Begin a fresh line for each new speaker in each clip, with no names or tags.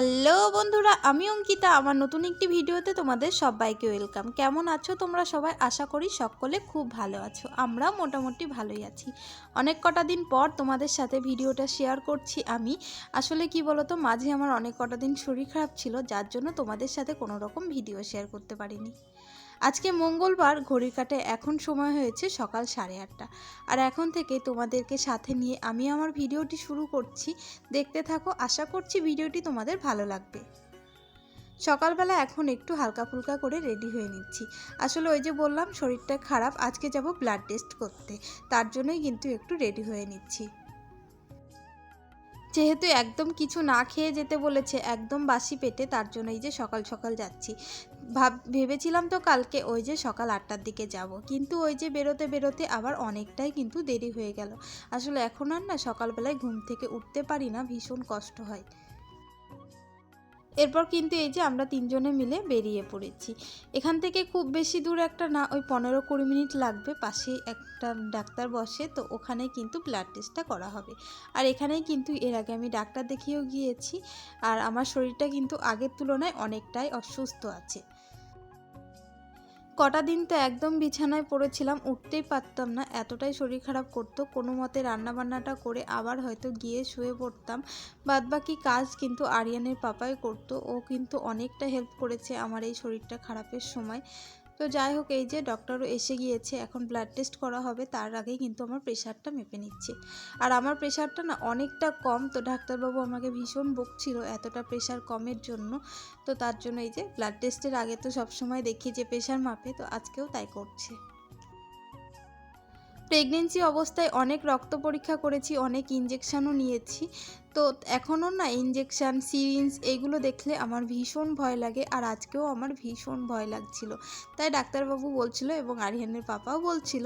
Hello বন্ধুরা, আমি অঙ্কিতা। আমার নতুন একটি ভিডিওতে তোমাদের সবাইকে ওয়েলকাম। কেমন আছো তোমরা সবাই? আশা করি সকলে খুব ভালো আছো। আমরা মোটামুটি ভালোই আছি। অনেক কটা দিন পর তোমাদের সাথে ভিডিওটা শেয়ার করছি আমি। আসলে কি তো মাঝে আমার অনেক কটা দিন শরীর খারাপ ছিল, যার জন্য তোমাদের সাথে কোনো রকম ভিডিও শেয়ার করতে পারিনি। আজকে মঙ্গলবার ঘড়ির কাটে এখন সময় হয়েছে সকাল সাড়ে আটটা। আর এখন থেকে তোমাদেরকে সাথে নিয়ে আমি আমার ভিডিওটি শুরু করছি। দেখতে থাকো, আশা করছি ভিডিওটি তোমাদের ভালো লাগবে। সকালবেলা এখন একটু হালকা ফুলকা করে রেডি হয়ে নিচ্ছি। আসলে ওই যে বললাম, শরীরটা খারাপ, আজকে যাব ব্লাড টেস্ট করতে। তার জন্যই কিন্তু একটু রেডি হয়ে নিচ্ছি। যেহেতু একদম কিছু না খেয়ে যেতে বলেছে, একদম বাসি পেটে, তার জন্য এই যে সকাল সকাল যাচ্ছি। ভাব, ভেবেছিলাম তো কালকে ওই যে সকাল আটটার দিকে যাব, কিন্তু ওই যে বেরোতে বেরোতে আবার অনেকটাই কিন্তু দেরি হয়ে গেল। আসলে এখন আর না সকালবেলায় ঘুম থেকে উঠতে পারি না, ভীষণ কষ্ট হয়। এরপর কিন্তু এই যে আমরা তিনজনে মিলে বেরিয়ে পড়েছি। এখান থেকে খুব বেশি দূর একটা না, ওই পনেরো কুড়ি মিনিট লাগবে, পাশেই একটা ডাক্তার বসে, তো ওখানে কিন্তু ব্লাড টেস্টটা করা হবে। আর এখানেই কিন্তু এর আগে আমি ডাক্তার দেখিয়েও গিয়েছি, আর আমার শরীরটা কিন্তু আগের তুলনায় অনেকটাই অসুস্থ আছে। কটা দিন তো একদম বিছানায় পড়েছিলাম, উঠতেই পারতাম না। এতটাই শরীর খারাপ করতো, কোনো মতে রান্নাবান্নাটা করে আবার হয়তো গিয়ে শুয়ে পড়তাম। বাদবাকি কাজ কিন্তু আরিয়ানের পাপাই করতো, ও কিন্তু অনেকটা হেল্প করেছে আমার এই শরীরটা খারাপের সময়। তো যাই হোক, এই যে ডক্টরও এসে গিয়েছে, এখন ব্লাড টেস্ট করা হবে, তার আগেই কিন্তু আমার প্রেশারটা মেপে নিচ্ছে। আর আমার প্রেশারটা না অনেকটা কম, তো ডাক্তারবাবু আমাকে ভীষণ বকছিল এতটা প্রেশার কমের জন্য। তো তার জন্য এই যে ব্লাড টেস্টের আগে তো সবসময় দেখি যে প্রেশার মাপে, তো আজকেও তাই করছে। প্রেগনেন্সি অবস্থায় অনেক রক্ত পরীক্ষা করেছি, অনেক ইঞ্জেকশানও নিয়েছি। তো এখনও না ইঞ্জেকশান সিরিঞ্জ এগুলো দেখলে আমার ভীষণ ভয় লাগে আর আজকেও আমার ভীষণ ভয় লাগছিল। তাই ডাক্তারবাবু বলছিল এবং আরিয়ানের পাপাও বলছিল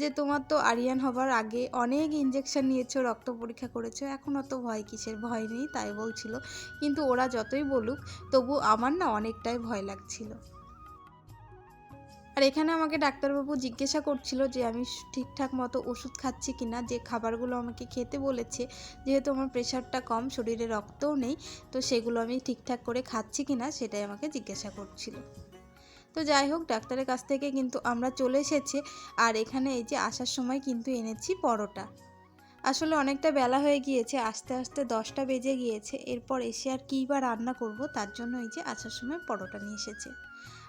যে, তোমার তো আরিয়ান হবার আগে অনেক ইঞ্জেকশান নিয়েছো, রক্ত পরীক্ষা করেছ এখন অত ভয় কিসের? ভয় নেই, তাই বলছিল। কিন্তু ওরা যতই বলুক, তবু আমার না অনেকটাই ভয় লাগছিল। আর এখানে আমাকে ডাক্তারবাবু জিজ্ঞাসা করছিল যে আমি ঠিকঠাক মতো ওষুধ খাচ্ছি কি না যে খাবারগুলো আমাকে খেতে বলেছে, যেহেতু আমার প্রেশারটা কম, শরীরে রক্তও নেই, তো সেগুলো আমি ঠিকঠাক করে খাচ্ছি কি না সেটাই আমাকে জিজ্ঞাসা করছিল। তো যাই হোক, ডাক্তারের কাছ থেকে কিন্তু আমরা চলে এসেছি, আর এখানে এই যে আসার সময় কিন্তু এনেছি পরোটা। আসলে অনেকটা বেলা হয়ে গিয়েছে, আস্তে আস্তে দশটা বেজে গিয়েছে, এরপর এসে আর কী বা রান্না করব, তার জন্য এই যে আসার সময় পরোটা নিয়ে এসেছে।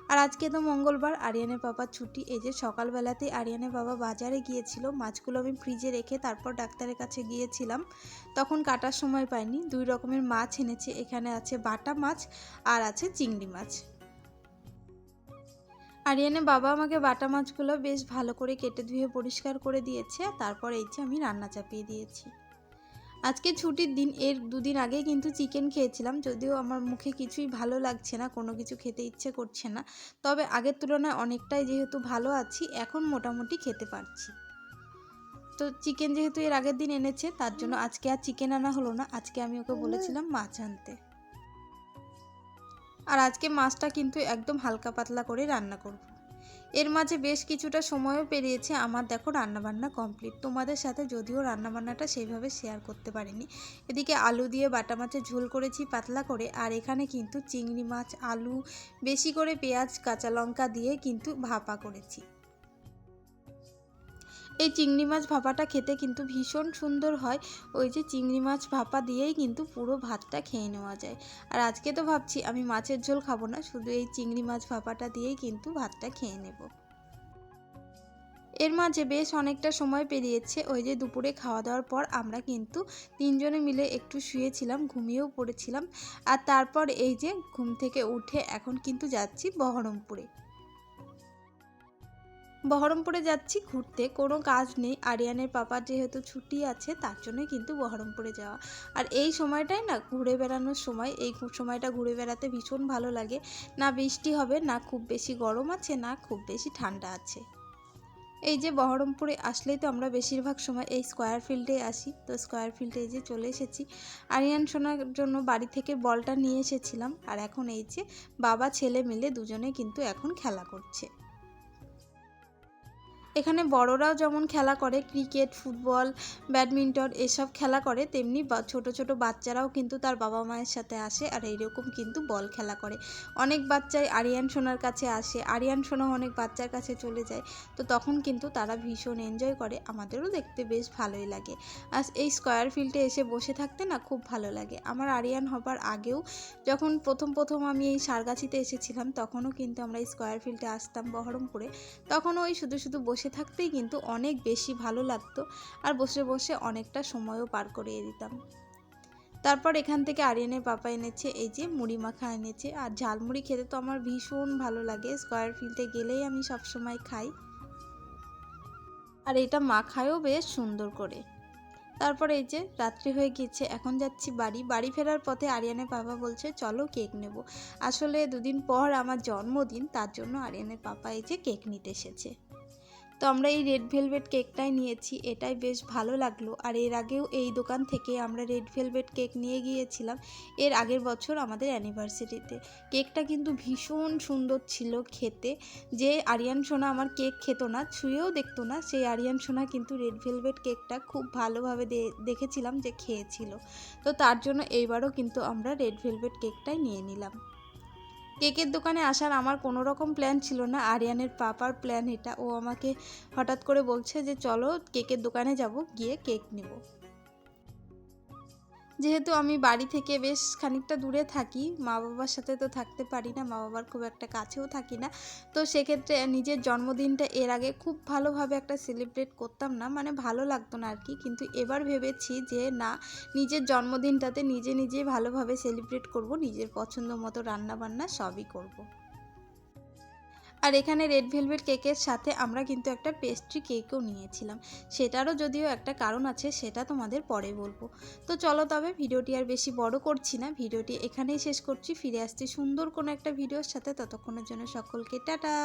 আর আজকে তো মঙ্গলবার, আরিয়ানের বাবার ছুটি। এই যে সকালবেলাতেই আরিয়ানের বাবা বাজারে গিয়েছিল। মাছগুলো আমি ফ্রিজে রেখে তারপর ডাক্তারের কাছে গিয়েছিলাম। তখন কাটার সময় পাইনি। দুই রকমের মাছ এনেছে। এখানে আছে বাটা মাছ আর আছে চিংড়ি মাছ। আরিয়ানের বাবা আমাকে বাটা মাছগুলো বেশ ভালো করে কেটে ধুয়ে পরিষ্কার করে দিয়েছে। তারপর এই যে আমি রান্না চাপিয়ে দিয়েছি। আজকে ছুটির দিন, এর দুদিন আগে কিন্তু চিকেন খেয়েছিলাম, যদিও আমার মুখে কিছুই ভালো লাগছে না, কোনো কিছু খেতে ইচ্ছে করছে না। তবে আগের তুলনায় অনেকটাই যেহেতু ভালো আছি, এখন মোটামুটি খেতে পারছি। তো চিকেন যেহেতু এর আগের দিন এনেছে, তার জন্য আজকে আর চিকেন আনা হলো না, আজকে আমি ওকে বলেছিলাম মাছ আনতে। আর আজকে মাছটা কিন্তু একদম হালকা পাতলা করে রান্না করব। এর মাঝে বেশ কিছুটা সময়ও পেরিয়েছে আমার দেখো রান্নাবান্না কমপ্লিট তোমাদের সাথে যদিও রান্নাবান্নাটা সেইভাবে শেয়ার করতে পারিনি। এদিকে আলু দিয়ে বাটা মাছের ঝোল করেছি পাতলা করে, আর এখানে কিন্তু চিংড়ি মাছ, আলু, বেশি করে পেঁয়াজ, কাঁচা লঙ্কা দিয়ে কিন্তু ভাপা করেছি। এই চিংড়ি মাছ ভাপাটা খেতে কিন্তু ভীষণ সুন্দর হয়। ওই যে চিংড়ি মাছ ভাপা দিয়েই কিন্তু পুরো ভাতটা খেয়ে নেওয়া যায়। আর আজকে তো ভাবছি আমি মাছের ঝোল খাব না, শুধু এই চিংড়ি মাছ ভাপাটা দিয়েই কিন্তু ভাতটা খেয়ে নেব। এর মাঝে বেশ অনেকটা সময় পেরিয়েছে, ওই যে দুপুরে খাওয়া দাওয়ার পর আমরা কিন্তু তিনজনে মিলে একটু শুয়েছিলাম, ঘুমিয়েও পড়েছিলাম। আর তারপর এই যে ঘুম থেকে উঠে এখন কিন্তু যাচ্ছি বহরমপুরে। বহরমপুরে যাচ্ছি ঘুরতে, কোনো কাজ নেই। আরিয়ানের পাপার যেহেতু ছুটি আছে, তার জন্যই কিন্তু বহরমপুরে যাওয়া। আর এই সময়টাই না ঘুরে বেড়ানোর সময়, এই সময়টা ঘুরে বেড়াতে ভীষণ ভালো লাগে। না বৃষ্টি হবে, না খুব বেশি গরম আছে, না খুব বেশি ঠান্ডা আছে। এই যে বহরমপুরে আসলেই তো আমরা বেশিরভাগ সময় এই স্কোয়ার ফিল্ডে আসি। তো স্কোয়ার ফিল্ডে যে চলে এসেছি। আরিয়ান শোনার জন্য বাড়ি থেকে বলটা নিয়ে এসেছিলাম। আর এখন এই যে বাবা, ছেলে মিলে দুজনে কিন্তু এখন খেলা করছে। এখানে বড়রাও যেমন খেলা করে, ক্রিকেট, ফুটবল, ব্যাডমিন্টন এসব খেলা করে, তেমনি ছোট ছোট বাচ্চারাও কিন্তু তার বাবা মায়ের সাথে আসে আর এইরকম কিন্তু বল খেলা করে। অনেক বাচ্চাই আরিয়ান সোনার কাছে আসে, আরিয়ান সোনা অনেক বাচ্চার কাছে চলে যায়, তো তখন কিন্তু তারা ভীষণ এনজয় করে, আমাদেরও দেখতে বেশ ভালোই লাগে। আর এই স্কোয়ার ফিল্ডে এসে বসে থাকতে না খুব ভালো লাগে। আমার আরিয়ান হবার আগেও যখন প্রথম প্রথম আমি এই সারগাছিতে এসেছিলাম, তখনও কিন্তু আমরা এই স্কোয়ার ফিল্ডে আসতাম বহরমপুরে, তখনও ওই শুধু শুধু বসে থাকতেই কিন্তু অনেক বেশি ভালো লাগতো আর বসে বসে অনেকটা সময়ও পার করিয়ে দিতাম। তারপর এখান থেকে আরিয়ানের পাপা এনেছে এই যে মুড়ি মাখা এনেছে। আর ঝালমুড়ি খেতে তো আমার ভীষণ ভালো লাগে। স্কোয়ার ফিল্ডে গেলেই আমি সবসময় খাই। আর এটা মাখায়ও বেশ সুন্দর করে। তারপর এই যে রাত্রি হয়ে গিয়েছে, এখন যাচ্ছি বাড়ি। বাড়ি ফেরার পথে আরিয়ানের বাবা বলছে, চলো কেক নেব। আসলে দুদিন পর আমার জন্মদিন, তার জন্য আরিয়ানের পাপা এই যে কেক নিতে এসেছে। তো আমরা এই রেড ভেলভেট কেকটাই নিয়েছি, এটাই বেশ ভালো লাগল। আর এর আগেও এই দোকান থেকে আমরা রেড ভেলভেট কেক নিয়ে গিয়েছিলাম, এর আগের বছর আমাদের অ্যানিভার্সারিতে কেকটা কিন্তু ভীষণ সুন্দর ছিল খেতে। যে আরিয়ান সোনা আমার কেক খেত না, ছুঁয়েও দেখতো না, সেই আরিয়ান সোনা কিন্তু রেড ভেলভেট কেকটা খুব ভালোভাবে দেখেছিলাম যে খেয়েছিল। তো তার জন্য এইবারও কিন্তু আমরা রেড ভেলভেট কেকটাই নিয়ে নিলাম। কেকের দোকানে আসার আমার কোনো রকম প্ল্যান ছিল না। আরিয়ানের পাপার প্ল্যান এটা। ও আমাকে হঠাৎ করে বলছে যে, চলো কেকের দোকানে যাব, গিয়ে কেক নেব। যেহেতু আমি বাড়ি থেকে বেশ খানিকটা দূরে থাকি মা বাবার সাথে তো থাকতে পারি না মা বাবার খুব একটা কাছেও থাকি না তো সেক্ষেত্রে নিজের জন্মদিনটা এর আগে খুব ভালোভাবে একটা সেলিব্রেট করতাম না মানে ভালো লাগতো না আর কি কিন্তু এবার ভেবেছি যে না, নিজের জন্মদিনটাতে নিজে নিজে ভালোভাবে সেলিব্রেট করব, নিজের পছন্দ মতো রান্না বান্না সবই করব। আর এখানে রেড ভেলভেট কেকের সাথে আমরা কিন্তু একটা পেস্ট্রি কেকও নিয়েছিলাম। সেটারও যদিও একটা কারণ আছে, সেটা তোমাদের পরে বলব। তো চলো তবে ভিডিওটি আর বেশি বড় করছি না, ভিডিওটি এখানেই শেষ করছি। ফিরে আসছি সুন্দর কোনো একটা ভিডিওর সাথে, ততক্ষণের জন্য সকলকে টাটা!